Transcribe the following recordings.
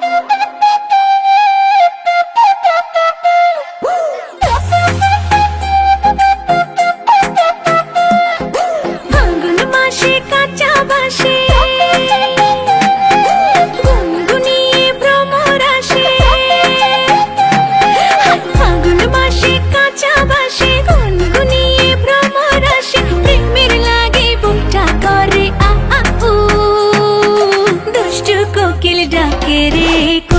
Thank you. ডাকে রে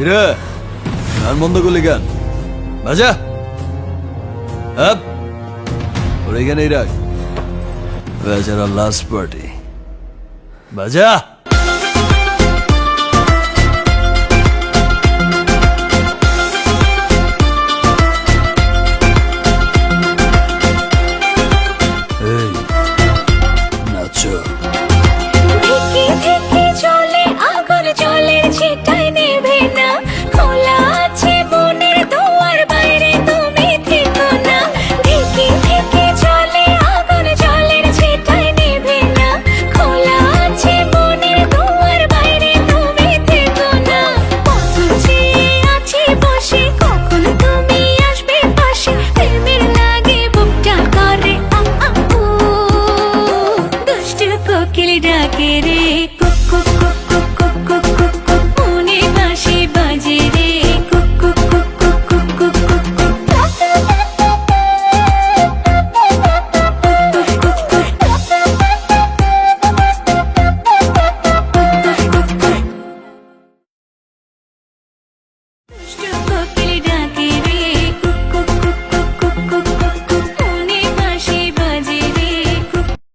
কিরে গান বন্ধ করলি গান বাজা। ওর এখানেই রাখ। লাস্ট পার্টি বাজা।